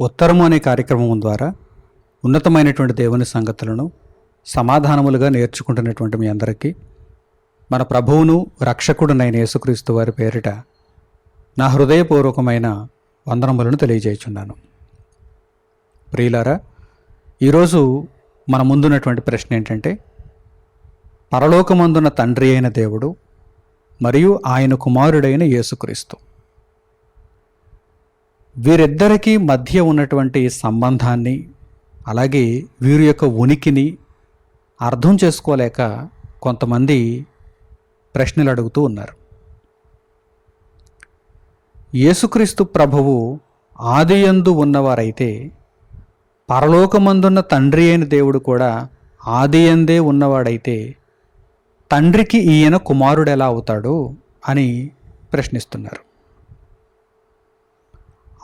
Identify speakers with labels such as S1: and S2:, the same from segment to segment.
S1: ఉత్తరము అనే కార్యక్రమం ద్వారా ఉన్నతమైనటువంటి దేవుని సంగతులను సమాధానములుగా నేర్చుకుంటున్నటువంటి మీ అందరికీ మన ప్రభువును రక్షకుడునైన యేసుక్రీస్తు వారి పేరిట నా హృదయపూర్వకమైన వందనములను తెలియజేయుచున్నాను. ప్రియులారా ఈరోజు మన ముందున్నటువంటి ప్రశ్న ఏంటంటే పరలోకమందున్న తండ్రి అయిన దేవుడు మరియు ఆయన కుమారుడైన యేసుక్రీస్తు. వీరిద్దరికీ మధ్య ఉన్నటువంటి సంబంధాన్ని అలాగే వీరి యొక్క ఉనికిని అర్థం చేసుకోలేక కొంతమంది ప్రశ్నలు అడుగుతూ ఉన్నారు. యేసుక్రీస్తు ప్రభువు ఆదియందు ఉన్నవారైతే పరలోకమందున్న తండ్రి అయిన దేవుడు కూడా ఆదియందే ఉన్నవాడైతే తండ్రికి ఈయన కుమారుడు ఎలా అవుతాడు అని ప్రశ్నిస్తున్నారు.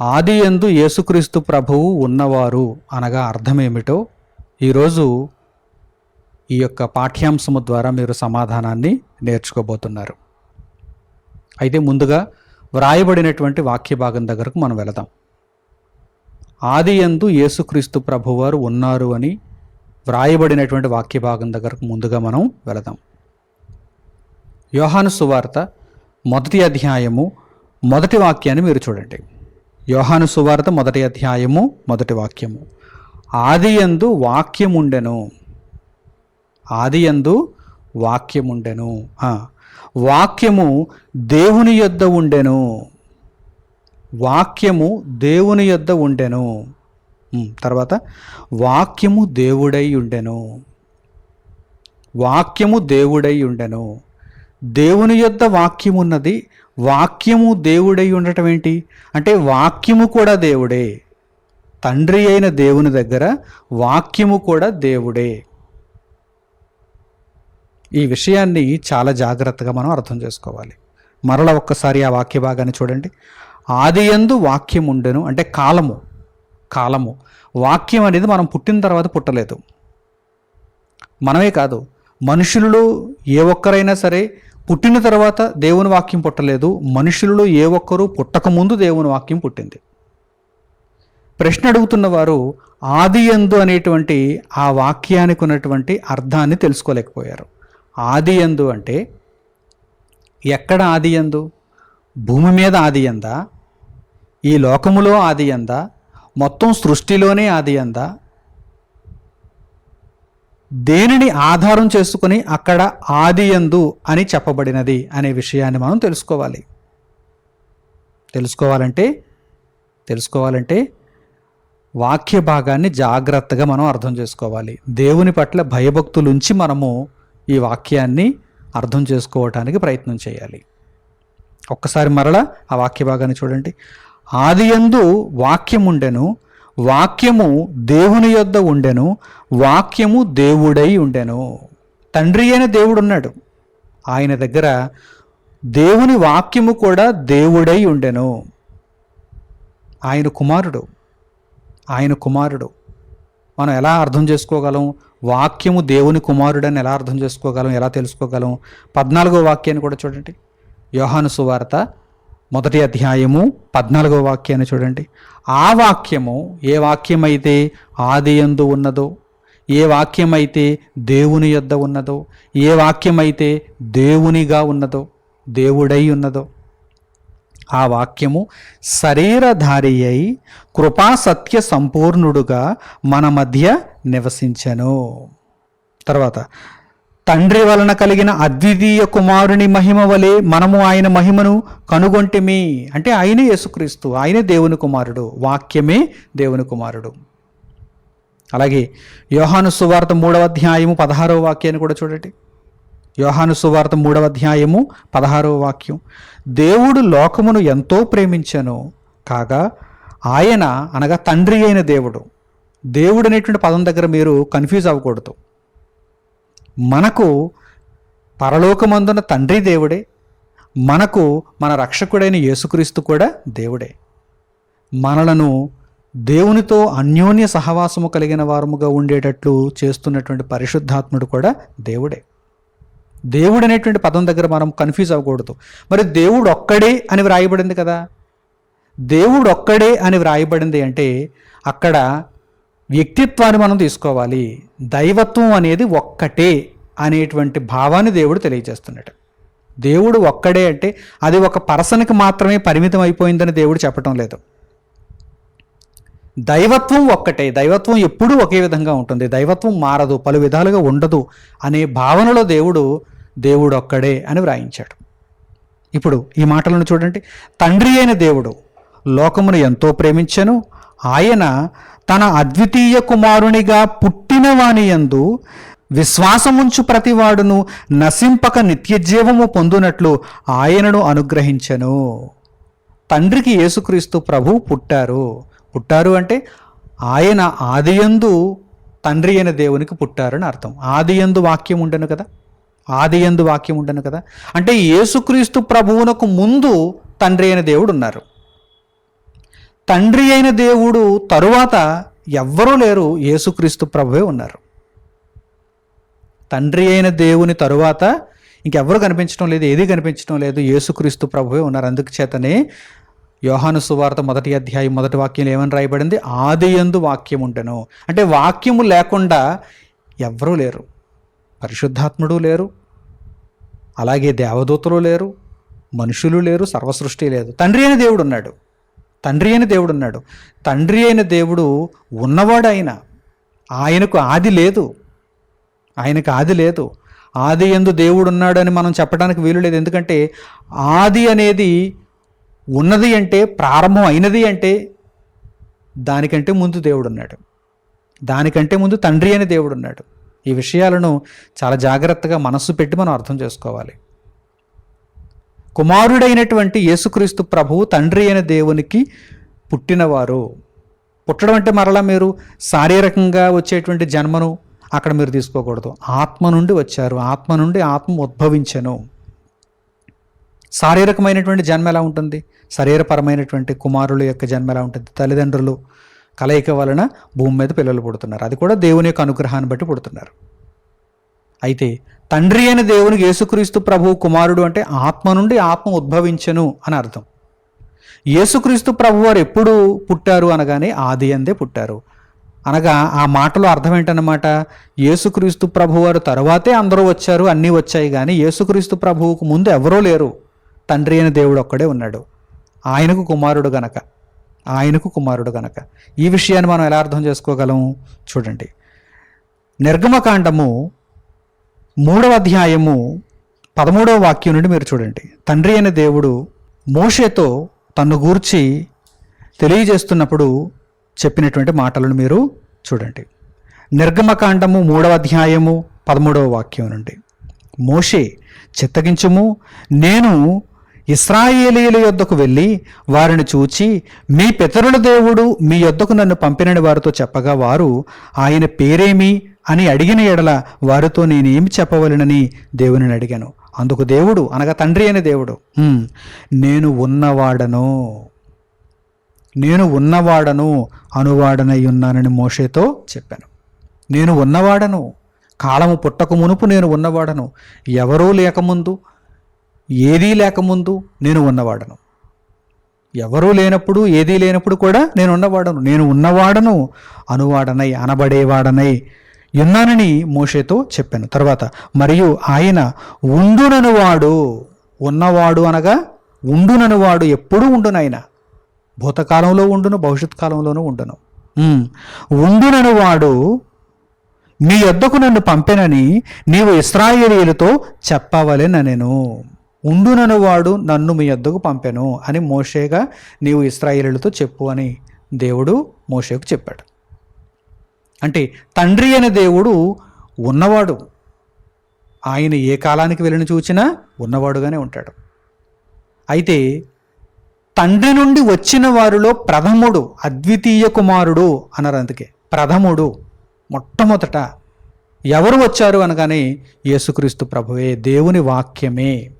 S1: ఆది ఎందు యేసుక్రీస్తు ప్రభువు ఉన్నవారు అనగా అర్థమేమిటో ఈరోజు ఈ యొక్క పాఠ్యాంశము ద్వారా మీరు సమాధానాన్ని నేర్చుకోబోతున్నారు. అయితే ముందుగా వ్రాయబడినటువంటి వాక్య భాగం దగ్గరకు మనం వెళదాం. ఆది ఎందు యేసుక్రీస్తు ప్రభువారు ఉన్నారు అని వ్రాయబడినటువంటి వాక్య భాగం దగ్గరకు ముందుగా మనం వెళదాం. యోహాను సువార్త మొదటి అధ్యాయము మొదటి వాక్యాన్ని మీరు చూడండి. యోహాను సువార్త మొదటి అధ్యాయము మొదటి వాక్యము. ఆదియందు వాక్యముండెను. ఆదియందు వాక్యముండెను. వాక్యము దేవుని యొద్ద ఉండెను. వాక్యము దేవుని యొద్ద ఉండెను. తర్వాత వాక్యము దేవుడై ఉండెను. వాక్యము దేవుడై ఉండెను. దేవుని యొద్ద వాక్యమున్నది వాక్యము దేవుడై ఉండటం ఏంటి? అంటే వాక్యము కూడా దేవుడే. తండ్రి అయిన దేవుని దగ్గర వాక్యము కూడా దేవుడే. ఈ విషయాన్ని చాలా జాగ్రత్తగా మనం అర్థం చేసుకోవాలి. మరల ఒక్కసారి ఆ వాక్య భాగాన్ని చూడండి. ఆది యందు వాక్యం ఉండెను అంటే కాలము కాలము. వాక్యం అనేది మనం పుట్టిన తర్వాత పుట్టలేదు. మనమే కాదు మనుషులలో ఏ ఒక్కరైనా సరే పుట్టిన తర్వాత దేవుని వాక్యం పుట్టలేదు. మనుషులలో ఏ ఒక్కరూ పుట్టకముందు దేవుని వాక్యం పుట్టింది. ప్రశ్న అడుగుతున్న వారు ఆది యందు అనేటువంటి ఆ వాక్యానికి ఉన్నటువంటి అర్థాన్ని తెలుసుకోలేకపోయారు. ఆది యందు అంటే ఎక్కడ ఆది యందు భూమి మీద ఆది ఎందా? ఈ లోకములో ఆది ఎందా? మొత్తం సృష్టిలోనే ఆది ఎందా? దేనిని ఆధారం చేసుకుని అక్కడ ఆదియందు అని చెప్పబడినది అనే విషయాన్ని మనం తెలుసుకోవాలి. తెలుసుకోవాలంటే తెలుసుకోవాలంటే వాక్య భాగాన్ని జాగ్రత్తగా మనం అర్థం చేసుకోవాలి. దేవుని పట్ల భయభక్తులుంచి మనము ఈ వాక్యాన్ని అర్థం చేసుకోవటానికి ప్రయత్నం చేయాలి. ఒక్కసారి మరలా ఆ వాక్య భాగాన్ని చూడండి. ఆదియందు వాక్యం ఉండెను వాక్యము దేవుని యొద్ద ఉండెను వాక్యము దేవుడై ఉండెను. తండ్రి అయిన దేవుడు ఉన్నాడు ఆయన దగ్గర దేవుని వాక్యము కూడా దేవుడై ఉండెను. ఆయన కుమారుడు. ఆయన కుమారుడు. మనం ఎలా అర్థం చేసుకోగలం? వాక్యము దేవుని కుమారుడని ఎలా అర్థం చేసుకోగలం? ఎలా తెలుసుకోగలం? పద్నాలుగో వాక్యాన్ని కూడా చూడండి. యోహాను సువార్త మొదటి అధ్యాయము పద్నాలుగో వాక్యాన్ని చూడండి. ఆ వాక్యము ఏ వాక్యమైతే ఆది యందు ఉన్నదో ఏ వాక్యమైతే దేవుని యొద్ద ఉన్నదో ఏ వాక్యమైతే దేవునిగా ఉన్నదో దేవుడై ఉన్నదో ఆ వాక్యము శరీరధారి అయి కృపా సత్య సంపూర్ణుడుగా మన మధ్య నివసించెను. తర్వాత తండ్రి వలన కలిగిన అద్వితీయ కుమారుని మహిమ వలె మనము ఆయన మహిమను కనుగొంటిమి. అంటే ఆయనే యేసుక్రీస్తు ఆయనే దేవుని కుమారుడు వాక్యమే దేవుని కుమారుడు. అలాగే యోహాను సువార్త మూడవ అధ్యాయము పదహారవ వాక్యాన్ని కూడా చూడండి. యోహాను సువార్త మూడవ అధ్యాయము పదహారవ వాక్యం. దేవుడు లోకమును ఎంతో ప్రేమించను కాగా ఆయన అనగా తండ్రి అయిన దేవుడు. దేవుడు అనేటువంటి పదం దగ్గర మీరు కన్ఫ్యూజ్ అవ్వకూడదు. మనకు పరలోకమందున తండ్రి దేవుడే మనకు మన రక్షకుడైన యేసుక్రీస్తు కూడా దేవుడే. మనలను దేవునితో అన్యోన్య సహవాసము కలిగిన వారముగా ఉండేటట్లు చేస్తున్నటువంటి పరిశుద్ధాత్ముడు కూడా దేవుడే. దేవుడు అనేటువంటి పదం దగ్గర మనం కన్ఫ్యూజ్ అవ్వకూడదు. మరి దేవుడు ఒక్కడే అని వ్రాయబడింది కదా? దేవుడు ఒక్కడే అని వ్రాయబడింది అంటే అక్కడ వ్యక్తిత్వాన్ని మనం తీసుకోవాలి. దైవత్వం అనేది ఒక్కటే అనేటువంటి భావాన్ని దేవుడు తెలియజేస్తున్నాడు దేవుడు ఒక్కడే అంటే అది ఒక పర్సన్కి మాత్రమే పరిమితం అయిపోయిందని దేవుడు చెప్పటం లేదు. దైవత్వం ఒక్కటే దైవత్వం ఎప్పుడూ ఒకే విధంగా ఉంటుంది. దైవత్వం మారదు పలు విధాలుగా ఉండదు అనే భావనలో దేవుడు దేవుడు ఒక్కడే అని వ్రాయించాడు. ఇప్పుడు ఈ మాటలను చూడండి. తండ్రి అయిన దేవుడు లోకమును ఎంతో ప్రేమించాను ఆయన తన అద్వితీయ కుమారునిగా పుట్టిన వాని యందు విశ్వాసముంచు ప్రతివాడును నశింపక నిత్యజీవము పొందునట్లు ఆయనను అనుగ్రహించెను. తండ్రికి యేసుక్రీస్తు ప్రభు పుట్టారు. పుట్టారు అంటే ఆయన ఆదియందు తండ్రి అయిన దేవునికి పుట్టారని అర్థం. ఆదియందు వాక్యం ఉండను కదా? ఆదియందు వాక్యం ఉండను కదా? అంటే యేసుక్రీస్తు ప్రభువునకు ముందు తండ్రి అయిన దేవుడు ఉన్నారు తండ్రి అయిన దేవుడు తరువాత ఎవ్వరూ లేరు. యేసుక్రీస్తు ప్రభువే ఉన్నారు. తండ్రి అయిన దేవుని తరువాత ఇంకెవ్వరు కనిపించడం లేదు ఏది కనిపించడం లేదు. యేసుక్రీస్తు ప్రభువే ఉన్నారు. అందుకు చేతనే యోహాను సువార్త మొదటి అధ్యాయం మొదటి వాక్యం ఏమని రాయబడింది? ఆది యందు వాక్యం ఉండను అంటే వాక్యము లేకుండా ఎవ్వరూ లేరు. పరిశుద్ధాత్ముడు లేరు. అలాగే దేవదూతలు లేరు. మనుషులు లేరు. సర్వసృష్టి లేదు. తండ్రి అయిన దేవుడు ఉన్నాడు. తండ్రి అయిన దేవుడు ఉన్నాడు. తండ్రి అయిన దేవుడు ఉన్నవాడు ఆయన ఆయనకు ఆది లేదు. ఆయనకు ఆది లేదు. ఆది ఎందు దేవుడు ఉన్నాడని అని మనం చెప్పడానికి వీలు లేదు. ఎందుకంటే ఆది అనేది ఉన్నది అంటే ప్రారంభం అయినది అంటే దానికంటే ముందు దేవుడు ఉన్నాడు. దానికంటే ముందు తండ్రి అనే దేవుడు ఉన్నాడు. ఈ విషయాలను చాలా జాగ్రత్తగా మనస్సు పెట్టి మనం అర్థం చేసుకోవాలి. కుమారుడైనటువంటి యేసుక్రీస్తు ప్రభువు తండ్రి అయిన దేవునికి పుట్టినవారు. పుట్టడం అంటే మరలా మీరు శారీరకంగా వచ్చేటువంటి జన్మను అక్కడ మీరు తీసుకోకూడదు. ఆత్మ నుండి వచ్చారు. ఆత్మ నుండి ఆత్మ ఉద్భవించను. శారీరకమైనటువంటి జన్మ ఎలా ఉంటుంది? శరీరపరమైనటువంటి కుమారుల యొక్క జన్మ ఎలా ఉంటుంది? తల్లిదండ్రులు కలయిక వలన భూమి మీద పిల్లలు పుడుతున్నారు. అది కూడా దేవుని యొక్క అనుగ్రహాన్ని బట్టి పుడుతున్నారు. అయితే తండ్రి అయిన దేవునికి యేసుక్రీస్తు ప్రభువు కుమారుడు అంటే ఆత్మ నుండి ఆత్మ ఉద్భవించను అని అర్థం. యేసుక్రీస్తు ప్రభు వారు ఎప్పుడు పుట్టారు అనగానే ఆది అందే పుట్టారు. అనగా ఆ మాటలో అర్థం ఏంటన్నమాట యేసుక్రీస్తు ప్రభువారు తర్వాతే అందరూ వచ్చారు అన్నీ వచ్చాయి కానీ యేసుక్రీస్తు ప్రభువుకు ముందు ఎవరూ లేరు. తండ్రి అయిన దేవుడు ఒక్కడే ఉన్నాడు. ఆయనకు కుమారుడు గనక. ఆయనకు కుమారుడు గనక. ఈ విషయాన్ని మనం ఎలా అర్థం చేసుకోగలం? చూడండి. నిర్గమకాండము మూడవ అధ్యాయము పదమూడవ వాక్యం నుండి మీరు చూడండి. తండ్రి అయిన దేవుడు మోషేతో తన్ను గూర్చి తెలియజేస్తున్నప్పుడు చెప్పినటువంటి మాటలను మీరు చూడండి. నిర్గమకాండము మూడవ అధ్యాయము పదమూడవ వాక్యం నుండి. మోషే చిత్తగించుము. నేను ఇస్రాయేలీల యొద్దకు వెళ్ళి వారిని చూచి మీ పితరుల దేవుడు మీ యొద్దకు నన్ను పంపినని వారితో చెప్పగా వారు ఆయన పేరేమి? అని అడిగిన ఎడల వారితో నేనేమి చెప్పవలనని దేవుని అడిగాను. అందుకు దేవుడు అనగా తండ్రి అని దేవుడు నేను ఉన్నవాడను నేను ఉన్నవాడను అనువాడనై ఉన్నానని మోషేతో చెప్పాను. నేను ఉన్నవాడను కాలము పుట్టక మునుపు నేను ఉన్నవాడను ఎవరూ లేకముందు ఏదీ లేకముందు నేను ఉన్నవాడను. ఎవరూ లేనప్పుడు ఏదీ లేనప్పుడు కూడా నేను ఉన్నవాడను. నేను ఉన్నవాడను అనువాడనై అనబడేవాడనై ఉన్నానని మోషేతో చెప్పాను. తర్వాత మరియు ఆయన ఉండుననువాడు ఉన్నవాడు అనగా ఉండుననువాడు ఎప్పుడూ ఉండునైన భూతకాలంలో ఉండును భవిష్యత్ కాలంలోనూ ఉండును. ఉండుననువాడు మీ యొద్దకు నన్ను పంపెనని నీవు ఇస్రాయేలీలతో చెప్పవలెన నేను ఉండునను వాడు నన్ను మీ యొద్దకు పంపెను అని మోషేగా నీవు ఇస్రాయేలీలతో చెప్పు అని దేవుడు మోషేకు చెప్పాడు. అంటే తండ్రి అనే దేవుడు ఉన్నవాడు. ఆయన ఏ కాలానికి వెళ్ళిన చూచినా ఉన్నవాడుగానే ఉంటాడు. అయితే తండ్రి నుండి వచ్చిన వారిలో ప్రథముడు అద్వితీయ కుమారుడు అన్నారు అందుకే. ప్రథముడు మొట్టమొదట ఎవరు వచ్చారు అనగానే యేసుక్రీస్తు ప్రభువే దేవుని వాక్యమే.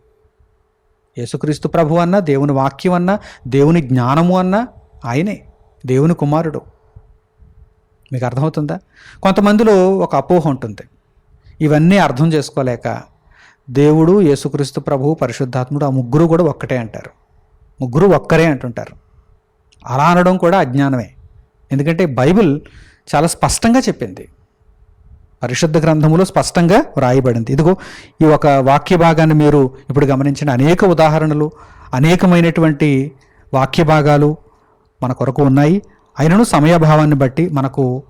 S1: యేసుక్రీస్తు ప్రభు అన్న దేవుని వాక్యం అన్న దేవుని జ్ఞానము అన్న ఆయనే దేవుని కుమారుడు. మీకు అర్థమవుతుందా? కొంతమందిలో ఒక అపోహ ఉంటుంది. ఇవన్నీ అర్థం చేసుకోలేక దేవుడు యేసుక్రీస్తు ప్రభు పరిశుద్ధాత్ముడు ఆ ముగ్గురు కూడా ఒక్కటే అంటారు. ముగ్గురు ఒక్కరే అంటుంటారు. అలా అనడం కూడా అజ్ఞానమే. ఎందుకంటే బైబిల్ చాలా స్పష్టంగా చెప్పింది. పరిశుద్ధ గ్రంథములో స్పష్టంగా వ్రాయబడింది. ఇదిగో ఈ ఒక వాక్య భాగాన్ని మీరు ఇప్పుడు గమనించిన అనేక ఉదాహరణలు అనేకమైనటువంటి వాక్య భాగాలు మన కొరకు ఉన్నాయి. అయినను సమయభావాన్ని బట్టి మనకు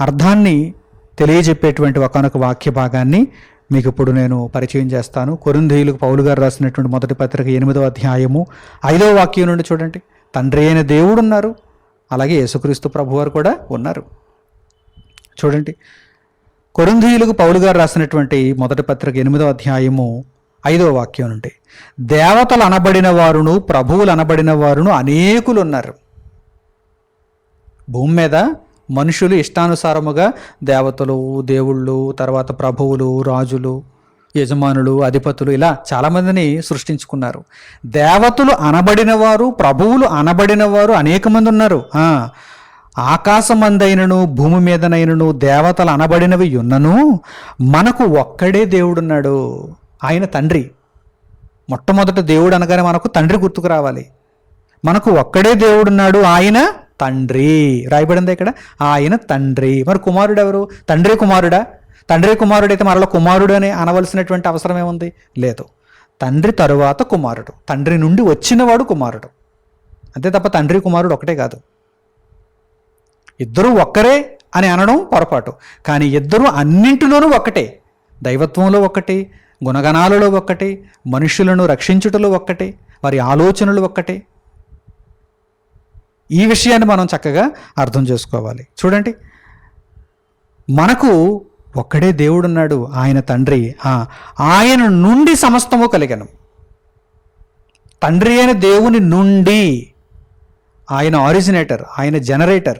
S1: అర్థాన్ని తెలియజెప్పేటువంటి ఒకనొక వాక్య భాగాన్ని మీకు ఇప్పుడు నేను పరిచయం చేస్తాను. కొరింధీయులకు పౌలు గారు రాసినటువంటి మొదటి పత్రిక ఎనిమిదవ అధ్యాయము ఐదవ వాక్యం నుండి చూడండి. తండ్రి అయిన దేవుడు ఉన్నారు అలాగే యేసుక్రీస్తు ప్రభువారు కూడా ఉన్నారు. చూడండి. కొరింథీయులకు పౌలు గారు రాసినటువంటి మొదటి పత్రిక ఎనిమిదో అధ్యాయము ఐదవ వాక్యం నుండి దేవతలు అనబడిన వారును ప్రభువులు అనబడిన వారును అనేకులు ఉన్నారు భూమి మీద మనుషులు ఇష్టానుసారముగా దేవతలు దేవుళ్ళు తర్వాత ప్రభువులు రాజులు యజమానులు అధిపతులు ఇలా చాలామందిని సృష్టించుకున్నారు. దేవతలు అనబడిన వారు ప్రభువులు అనబడిన వారు అనేక మంది ఉన్నారు ఆకాశమందైనను భూమి మీదనైనను దేవతలు అనబడినవి ఉన్నను మనకు ఒక్కడే దేవుడున్నాడు. ఆయన తండ్రి. మొట్టమొదట దేవుడు అనగానే మనకు తండ్రి గుర్తుకు రావాలి. మనకు ఒక్కడే దేవుడున్నాడు ఆయన తండ్రి. రాయబడిందా ఇక్కడ? ఆయన తండ్రి. మరి కుమారుడు ఎవరు? తండ్రి కుమారుడా? తండ్రి కుమారుడైతే మరలా కుమారుడు అని అనవలసినటువంటి అవసరం ఏముంది? లేదు. తండ్రి తరువాత కుమారుడు. తండ్రి నుండి వచ్చినవాడు కుమారుడు. అంతే తప్ప తండ్రి కుమారుడు ఒకటే కాదు. ఇద్దరు ఒక్కరే అని అనడం పొరపాటు. కానీ ఇద్దరు అన్నింటిలోనూ ఒక్కటే. దైవత్వంలో ఒక్కటే గుణగణాలలో ఒక్కటే మనుషులను రక్షించుటలో ఒక్కటే వారి ఆలోచనలు ఒక్కటే. ఈ విషయాన్ని మనం చక్కగా అర్థం చేసుకోవాలి. చూడండి. మనకు ఒక్కడే దేవుడున్నాడు ఆయన తండ్రి. ఆయన నుండి సమస్తము కలిగను. తండ్రి అయిన దేవుని నుండి ఆయన ఆరిజినేటర్ ఆయన జనరేటర్.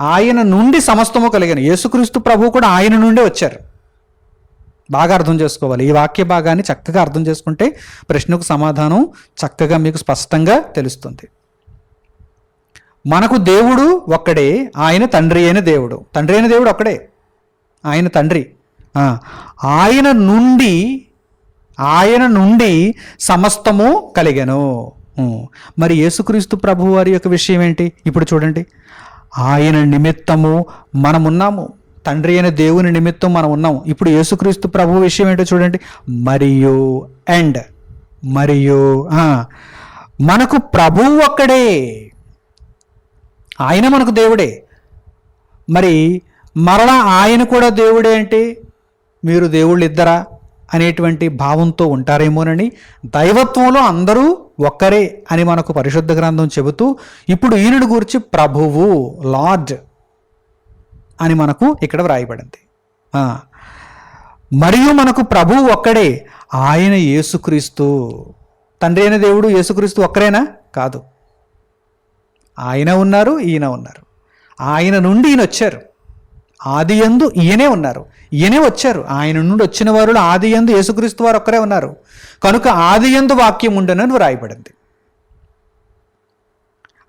S1: ఆయన నుండి సమస్తము కలిగాను యేసుక్రీస్తు ప్రభు కూడా ఆయన నుండే వచ్చారు. బాగా అర్థం చేసుకోవాలి. ఈ వాక్య భాగాన్ని చక్కగా అర్థం చేసుకుంటే ప్రశ్నకు సమాధానం చక్కగా మీకు స్పష్టంగా తెలుస్తుంది. మనకు దేవుడు ఒక్కడే. ఆయన తండ్రి అయిన దేవుడు. తండ్రి అయిన దేవుడు ఒక్కడే. ఆయన తండ్రి. ఆయన నుండి ఆయన నుండి సమస్తము కలిగను. మరి యేసుక్రీస్తు ప్రభు వారి యొక్క విషయం ఏంటి? ఇప్పుడు చూడండి. ఆయన నిమిత్తము మనమున్నాము. తండ్రి అయిన దేవుని నిమిత్తం మనం ఉన్నాము ఇప్పుడు యేసుక్రీస్తు ప్రభు విషయం ఏంటో చూడండి. మరియు అండ్. మరియు మనకు ప్రభువు ఒక్కడే. ఆయన మనకు దేవుడే. మరి మరలా ఆయన కూడా దేవుడే అంటే మీరు దేవుళ్ళు ఇద్దరా అనేటువంటి భావంతో ఉంటారేమోనని దైవత్వంలో అందరూ ఒక్కరే అని మనకు పరిశుద్ధ గ్రంథం చెబుతూ ఇప్పుడు ఈయనుడు గురించి ప్రభువు లార్డ్ అని మనకు ఇక్కడ వ్రాయబడింది. మరియు మనకు ప్రభువు ఒక్కడే ఆయన యేసుక్రీస్తు. తండ్రి అయిన దేవుడు యేసుక్రీస్తు ఒక్కరేనా? కాదు. ఆయన ఉన్నారు ఈయన ఉన్నారు. ఆయన నుండి ఈయన వచ్చారు. ఆది ఎందు ఈయనే ఉన్నారు. ఈయనే వచ్చారు. ఆయన నుండి వచ్చిన వారు ఆది ఎందు యేసుక్రీస్తు వారు ఒక్కరే ఉన్నారు. కనుక ఆది ఎందు వాక్యం ఉండనని వ్రాయబడింది.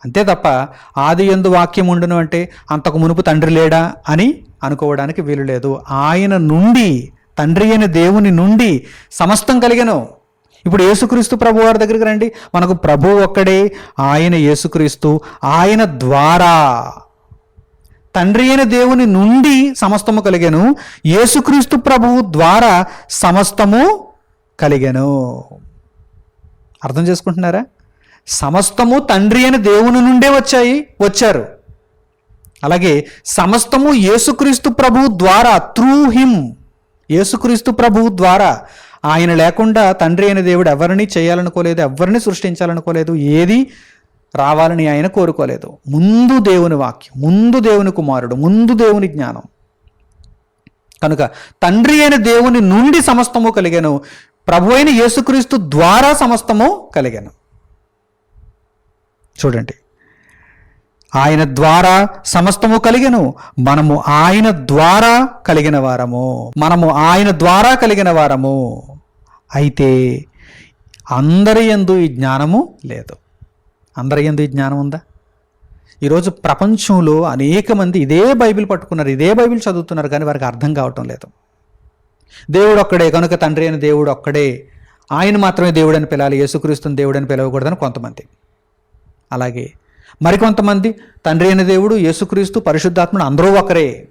S1: అంతే తప్ప ఆది ఎందు వాక్యం ఉండను అంటే అంతకు మునుపు తండ్రి లేడా అని అనుకోవడానికి వీలు లేదు. ఆయన నుండి తండ్రి అయిన దేవుని నుండి సమస్తం కలిగను. ఇప్పుడు యేసుక్రీస్తు ప్రభు వారి దగ్గరికి రండి. మనకు ప్రభు ఒక్కడే ఆయన యేసుక్రీస్తు ఆయన ద్వారా తండ్రి అయిన దేవుని నుండి సమస్తము కలిగాను. యేసుక్రీస్తు ప్రభువు ద్వారా సమస్తము కలిగాను. అర్థం చేసుకుంటున్నారా? సమస్తము తండ్రి అయిన దేవుని నుండే వచ్చాయి వచ్చారు. అలాగే సమస్తము యేసుక్రీస్తు ప్రభువు ద్వారా త్రూ హిమ్ యేసుక్రీస్తు ప్రభు ద్వారా ఆయన లేకుండా తండ్రి అయిన దేవుడు ఎవరిని చేయాలనుకోలేదు ఎవరిని సృష్టించాలనుకోలేదు ఏది రావాలని ఆయన కోరుకోలేదు. ముందు దేవుని వాక్యం ముందు దేవుని కుమారుడు ముందు దేవుని జ్ఞానం. కనుక తండ్రి అయిన దేవుని నుండి సమస్తము కలిగాను. ప్రభు అయిన యేసుక్రీస్తు ద్వారా సమస్తము కలిగాను. చూడండి. ఆయన ద్వారా సమస్తము కలిగను. మనము ఆయన ద్వారా కలిగిన వారము. మనము ఆయన ద్వారా కలిగిన వారము. అయితే అందరి ఎందు ఈ జ్ఞానము లేదు. అందరి ఎందు ఈ జ్ఞానం ఉందా? ఈరోజు ప్రపంచంలో అనేక మంది ఇదే బైబిల్ పట్టుకున్నారు ఇదే బైబిల్ చదువుతున్నారు కానీ వారికి అర్థం కావటం లేదు. దేవుడు ఒక్కడే కనుక తండ్రి అయిన దేవుడు ఒక్కడే ఆయన మాత్రమే దేవుడని పిలాలి యేసుక్రీస్తుని దేవుడని పిలవకూడదని కొంతమంది. అలాగే మరికొంతమంది తండ్రి అయిన దేవుడు యేసుక్రీస్తు పరిశుద్ధాత్మను అందరూ ఒకరే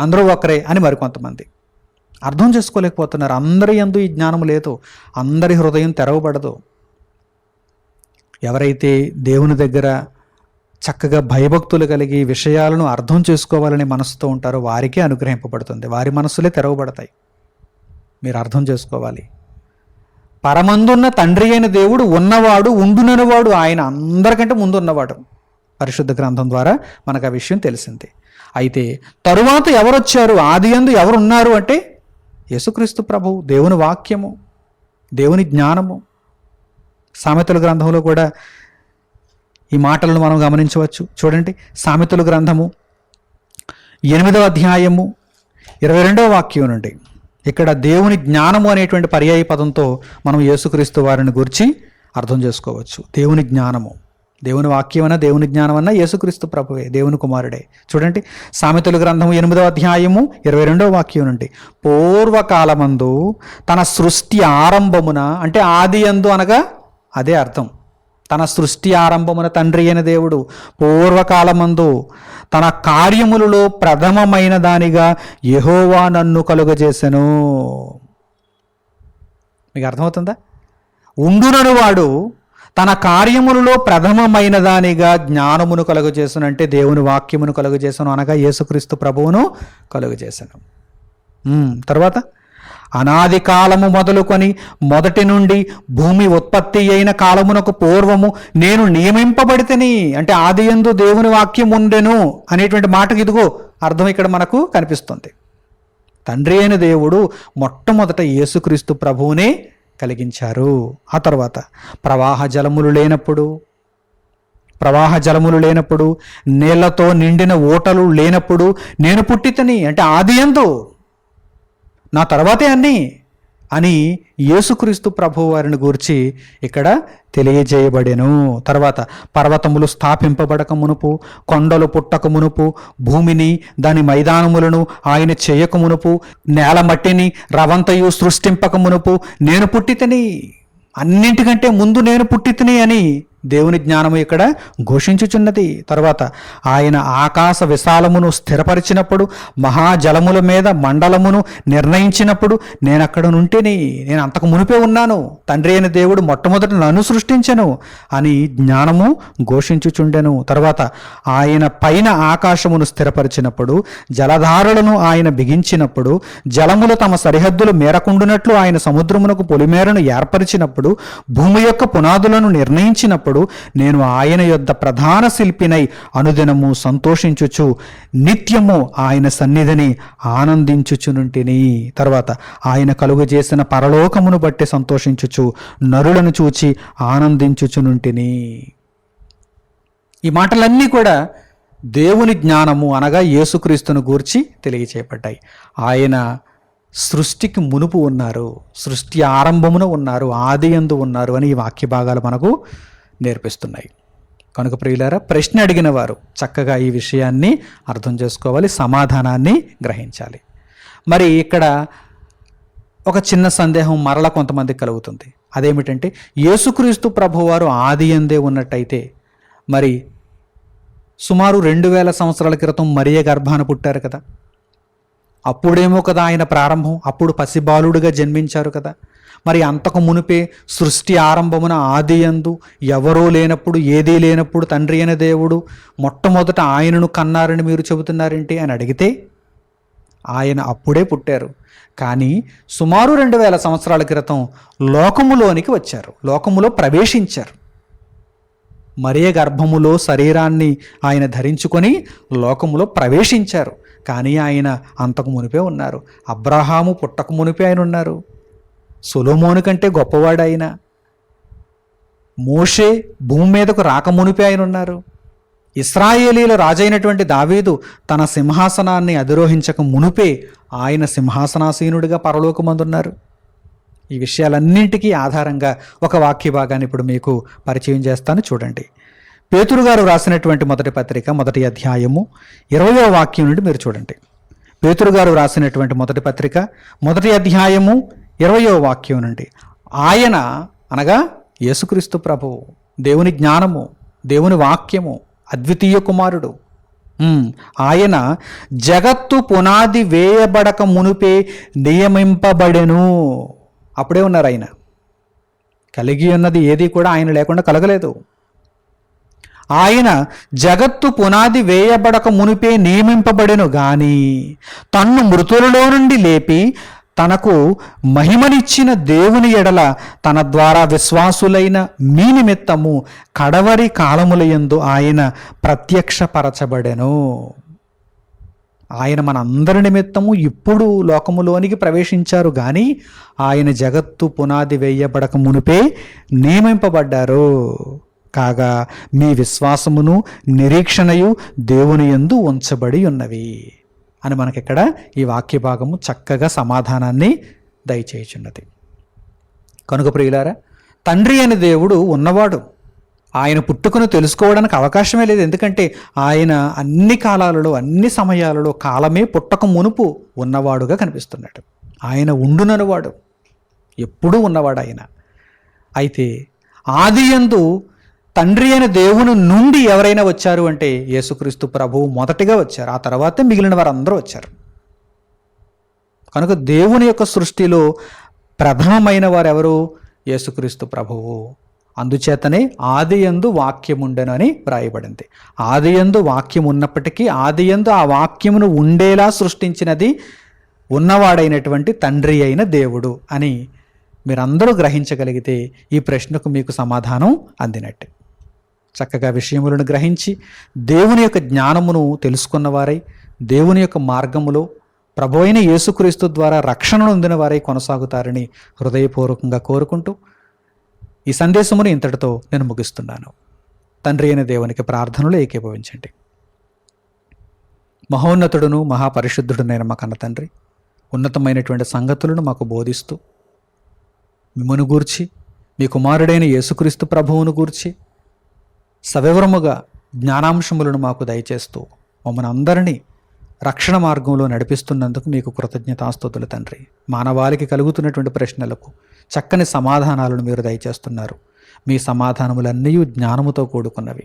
S1: అందరూ ఒకరే అని మరికొంతమంది. అర్థం చేసుకోలేకపోతున్నారు. అందరి ఎందు ఈ జ్ఞానం లేదు. అందరి హృదయం తెరవబడదు. ఎవరైతే దేవుని దగ్గర చక్కగా భయభక్తులు కలిగి విషయాలను అర్థం చేసుకోవాలనే మనసుతో ఉంటారో వారికే అనుగ్రహింపబడుతుంది. వారి మనసులే తెరవబడతాయి. మీరు అర్థం చేసుకోవాలి. పరమందున్న తండ్రి అయిన దేవుడు ఉన్నవాడు ఉండుననివాడు ఆయన అందరికంటే ముందు ఉన్నవాడు పరిశుద్ధ గ్రంథం ద్వారా మనకు ఆ విషయం తెలిసింది. అయితే తరువాత ఎవరొచ్చారు? ఆది అందు ఎవరున్నారు అంటే యేసుక్రీస్తు ప్రభు దేవుని వాక్యము దేవుని జ్ఞానము. సామెతల గ్రంథంలో కూడా ఈ మాటలను మనం గమనించవచ్చు. చూడండి సామెతల గ్రంథము ఎనిమిదవ అధ్యాయము ఇరవై రెండవ వాక్యం నుండి. ఇక్కడ దేవుని జ్ఞానము అనేటువంటి పర్యాయ పదంతో మనం యేసుక్రీస్తు వారిని గురించి అర్థం చేసుకోవచ్చు. దేవుని జ్ఞానము. దేవుని వాక్యమన్నా దేవుని జ్ఞానమన్నా యేసుక్రీస్తు ప్రభువే దేవుని కుమారుడే. చూడండి సామెతలు గ్రంథము ఎనిమిదవ అధ్యాయము ఇరవై రెండవ వాక్యం నుండి. పూర్వకాలమందు తన సృష్టి ఆరంభమున అంటే ఆది ఎందు అనగా అదే అర్థం. తన సృష్టి ఆరంభమున తండ్రి అయిన దేవుడు పూర్వకాలమందు తన కార్యములలో ప్రథమమైన దానిగా యహోవా నన్ను కలుగజేసెను. మీకు అర్థమవుతుందా? ఉండునను వాడు తన కార్యములలో ప్రథమమైన దానిగా జ్ఞానమును కలుగజేసను అంటే దేవుని వాక్యమును కలుగజేసను అనగా యేసుక్రీస్తు ప్రభువును కలుగజేసను. తర్వాత? అనాది కాలము మొదలుకొని మొదటి నుండి భూమి ఉత్పత్తి అయిన కాలమునకు పూర్వము నేను నియమింపబడితేని. అంటే ఆది ఎందు దేవుని వాక్యం ఉండెను అనేటువంటి మాటకు ఇదిగో అర్థం ఇక్కడ మనకు కనిపిస్తుంది. తండ్రి అయిన దేవుడు మొట్టమొదట యేసుక్రీస్తు ప్రభువునే కలిగించారు. ఆ తర్వాత ప్రవాహ జలములు లేనప్పుడు ప్రవాహ జలములు లేనప్పుడు నీళ్ళతో నిండిన ఓటలు లేనప్పుడు నేను పుట్టితని. అంటే ఆది ఎందు నా తర్వాతే అన్నీ అని యేసుక్రీస్తు ప్రభువారిని గూర్చి ఇక్కడ తెలియజేయబడెను. తర్వాత పర్వతములు స్థాపింపబడక మునుపు కొండలు పుట్టక మునుపు భూమిని దాని మైదానములను ఆయన చేయక మునుపు నేల మట్టిని రవంతయు సృష్టింపక మునుపు నేను పుట్టితని అన్నింటికంటే ముందు నేను పుట్టితిని అని దేవుని జ్ఞానము ఇక్కడ ఘోషించుచున్నది. తర్వాత ఆయన ఆకాశ విశాలమును స్థిరపరిచినప్పుడు మహాజలముల మీద మండలమును నిర్ణయించినప్పుడు నేను అక్కడ నుంటేని నేను అంతకు మునిపే ఉన్నాను. తండ్రి అయిన దేవుడు మొట్టమొదట నన్ను సృష్టించను అని జ్ఞానము ఘోషించుచుండెను. తర్వాత ఆయన పైన ఆకాశమును స్థిరపరిచినప్పుడు జలధారలను ఆయన బిగించినప్పుడు జలములు తమ సరిహద్దులు మేరకుండునట్లు ఆయన సముద్రమునకు పొలిమేరను ఏర్పరిచినప్పుడు భూమి యొక్క పునాదులను నిర్ణయించినప్పుడు నేను ఆయన యొద్ద ప్రధాన శిల్పినై అనుదినము సంతోషించుచు నిత్యము ఆయన సన్నిధిని ఆనందించుచునుంటిని. తర్వాత ఆయన కలుగు చేసిన పరలోకమును బట్టి సంతోషించుచు నరులను చూచి ఆనందించుచునుంటిని. ఈ మాటలన్నీ కూడా దేవుని జ్ఞానము అనగా యేసుక్రీస్తును గూర్చి తెలియచేయబడ్డాయి. ఆయన సృష్టికి మునుపు ఉన్నారు సృష్టి ఆరంభమున ఉన్నారు ఆది ఎందు ఉన్నారు అని ఈ వాక్య భాగాలు మనకు నేర్పిస్తున్నాయి. కనుక ప్రియులారా ప్రశ్న అడిగిన వారు చక్కగా ఈ విషయాన్ని అర్థం చేసుకోవాలి సమాధానాన్ని గ్రహించాలి. మరి ఇక్కడ ఒక చిన్న సందేహం మరల కొంతమందికి కలుగుతుంది. అదేమిటంటే యేసుక్రీస్తు ప్రభువారు ఆది ఎందే ఉన్నట్టయితే మరి సుమారు రెండు వేల సంవత్సరాల క్రితం మరియ గర్భాన పుట్టారు కదా. అప్పుడేమో కదా ఆయన ప్రారంభం అప్పుడు పసిబాలుడుగా జన్మించారు కదా. మరి అంతకు మునిపే సృష్టి ఆరంభమున ఆది యందు ఎవరూ లేనప్పుడు ఏదీ లేనప్పుడు తండ్రి అయిన దేవుడు మొట్టమొదట ఆయనను కన్నారని మీరు చెబుతున్నారేంటి అని అడిగితే ఆయన అప్పుడే పుట్టారు. కానీ సుమారు రెండు వేల సంవత్సరాల క్రితం లోకములోనికి వచ్చారు. లోకములో ప్రవేశించారు. మరియ గర్భములో శరీరాన్ని ఆయన ధరించుకొని లోకములో ప్రవేశించారు. కానీ ఆయన అంతకు మునిపే ఉన్నారు. అబ్రహాము పుట్టక మునిపే ఆయన ఉన్నారు. సొలోమోను కంటే గొప్పవాడు ఆయన మోషే భూమి మీదకు రాకమునిపే ఆయన ఉన్నారు ఇస్రాయేలీల రాజైనటువంటి దావీదు తన సింహాసనాన్ని అధిరోహించక మునుపే ఆయన సింహాసనాసీనుడిగా పరలోకమందున్నారు. ఈ విషయాలన్నింటికీ ఆధారంగా ఒక వాక్య భాగాన్ని ఇప్పుడు మీకు పరిచయం చేస్తాను. చూడండి. పేతురు గారు రాసినటువంటి మొదటి పత్రిక మొదటి అధ్యాయము ఇరవయో వాక్యం నుండి మీరు చూడండి. పేతురు గారు రాసినటువంటి మొదటి పత్రిక మొదటి అధ్యాయము ఇరవయో వాక్యం నుండి. ఆయన అనగా యేసుక్రీస్తు ప్రభువు దేవుని జ్ఞానము దేవుని వాక్యము అద్వితీయ కుమారుడు. ఉమ్, ఆయన జగత్తు పునాది వేయబడక మునిపే నియమింపబడెను. అప్పుడే ఉన్నారు ఆయన. కలిగి ఉన్నది ఏది కూడా ఆయన లేకుండా కలగలేదు. ఆయన జగత్తు పునాది వేయబడక మునిపే నియమింపబడెను గాని తన్ను మృతులలో నుండి లేపి తనకు మహిమనిచ్చిన దేవుని ఎడల తన ద్వారా విశ్వాసులైన మీ నిమిత్తము కడవరి కాలములయందు ఆయన ప్రత్యక్షపరచబడెను. ఆయన మన అందరి నిమిత్తము ఇప్పుడు లోకములోనికి ప్రవేశించారు కానీ ఆయన జగత్తు పునాది వేయబడక మునిపే నియమింపబడ్డారు. కాగా మీ విశ్వాసమును నిరీక్షణయు దేవుని యందు ఉంచబడి ఉన్నవి. అని మనకిక్కడ ఈ వాక్య భాగము చక్కగా సమాధానాన్ని దయచేయుచున్నది. కనుక ప్రియులారా తండ్రి అనే దేవుడు ఉన్నవాడు ఆయన పుట్టుకను తెలుసుకోవడానికి అవకాశమే లేదు. ఎందుకంటే ఆయన అన్ని కాలాలలో అన్ని సమయాలలో కాలమే పుట్టక మునుపు ఉన్నవాడుగా కనిపిస్తున్నాడు. ఆయన ఉండుననివాడు ఎప్పుడూ ఉన్నవాడు ఆయన అయితే ఆది ఎందు తండ్రి అయిన దేవుని నుండి ఎవరైనా వచ్చారు అంటే యేసుక్రీస్తు ప్రభువు మొదటిగా వచ్చారు. ఆ తర్వాతే మిగిలిన వారందరూ వచ్చారు. కనుక దేవుని యొక్క సృష్టిలో ప్రథమమైన వారెవరు? యేసుక్రీస్తు ప్రభువు. అందుచేతనే ఆది వాక్యం వాక్యముండెను అని వ్రాయబడింది ఆదియందు వాక్యం ఉన్నప్పటికీ ఆదియందు ఆ వాక్యమును ఉండేలా సృష్టించినది ఉన్నవాడైనటువంటి తండ్రి అయిన దేవుడు అని మీరందరూ గ్రహించగలిగితే ఈ ప్రశ్నకు మీకు సమాధానం అందినట్టే. చక్కగా విషయములను గ్రహించి దేవుని యొక్క జ్ఞానమును తెలుసుకున్నవారై దేవుని యొక్క మార్గములో ప్రభు అయిన యేసుక్రీస్తు ద్వారా రక్షణను అందిన వారై కొనసాగుతారని హృదయపూర్వకంగా కోరుకుంటూ ఈ సందేశమును ఇంతటితో నేను ముగిస్తున్నాను. తండ్రి అయిన దేవునికి ప్రార్థనలు ఏకీభవించండి. మహోన్నతుడును మహాపరిశుద్ధుడునైన మా కన్న తండ్రి. ఉన్నతమైనటువంటి సంగతులను మాకు బోధిస్తూ మిమ్మను గూర్చి మీ కుమారుడైన యేసుక్రీస్తు ప్రభువును గూర్చి సవివరముగా జ్ఞానాంశములను మాకు దయచేస్తూ మమ్మల్ని అందరినీ రక్షణ మార్గంలో నడిపిస్తున్నందుకు మీకు కృతజ్ఞతాస్తుతులు తండ్రి. మానవాళికి కలుగుతున్నటువంటి ప్రశ్నలకు చక్కని సమాధానాలను మీరు దయచేస్తున్నారు. మీ సమాధానములన్నీ జ్ఞానముతో కూడుకున్నవి.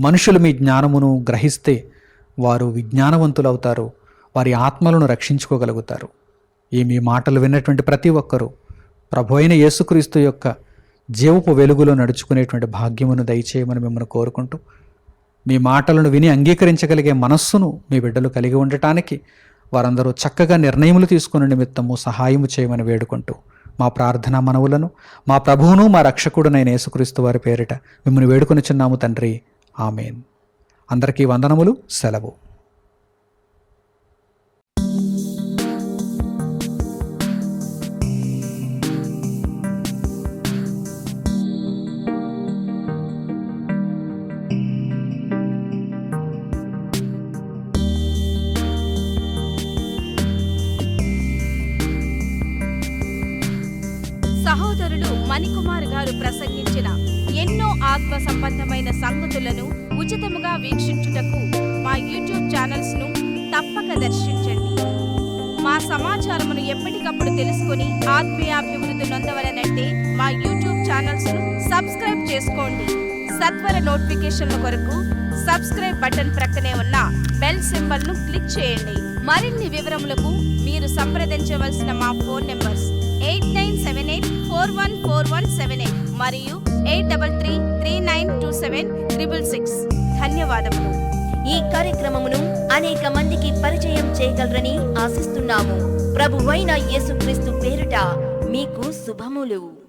S1: మనుషులు మీ జ్ఞానమును గ్రహిస్తే వారు విజ్ఞానవంతులవుతారు. వారి ఆత్మలను రక్షించుకోగలుగుతారు. ఈ మీ మాటలు విన్నటువంటి ప్రతి ఒక్కరూ ప్రభు అయిన యేసుక్రీస్తు యొక్క జీవపు వెలుగులో నడుచుకునేటువంటి భాగ్యమును దయచేయమని మిమ్మల్ని కోరుకుంటూ మీ మాటలను విని అంగీకరించగలిగే మనస్సును మీ బిడ్డలు కలిగి ఉండటానికి వారందరూ చక్కగా నిర్ణయములు తీసుకున్న నిమిత్తము సహాయము చేయమని వేడుకుంటూ మా ప్రార్థన మనవులను మా ప్రభువును మా రక్షకుడునైన యేసుక్రీస్తు వారి పేరిట మిమ్మల్ని వేడుకొనిచున్నాము తండ్రి. ఆమెన్. అందరికీ వందనములు సెలవు.
S2: వీక్షించుటకు మా యూట్యూబ్ ఛానల్స్ను తప్పక దర్శించండి. మా సమాచారమును ఎప్పటికప్పుడు తెలుసుకుని ఆత్మీయాభివృద్ధి నొందవలనంటే మా యూట్యూబ్ ఛానల్స్ను సబ్స్క్రైబ్ చేసుకోండి. సత్వర నోటిఫికేషన్ల కొరకు సబ్స్క్రైబ్ బటన్ ప్రక్కనే ఉన్న బెల్ సింబల్ను క్లిక్ చేయండి. మరిన్ని వివరములకు మీరు సంప్రదించవలసిన మా phone numbers eight nine seven eight four one four one seven eight మరియు eight double three three nine two seven triple six. ధన్యవాదములు.
S3: ఈ కార్యక్రమమును అనేక మందికి పరిచయం చేయగలరని ఆశిస్తున్నాము. ప్రభువైన యేసుక్రీస్తు పేరుట మీకు శుభములు.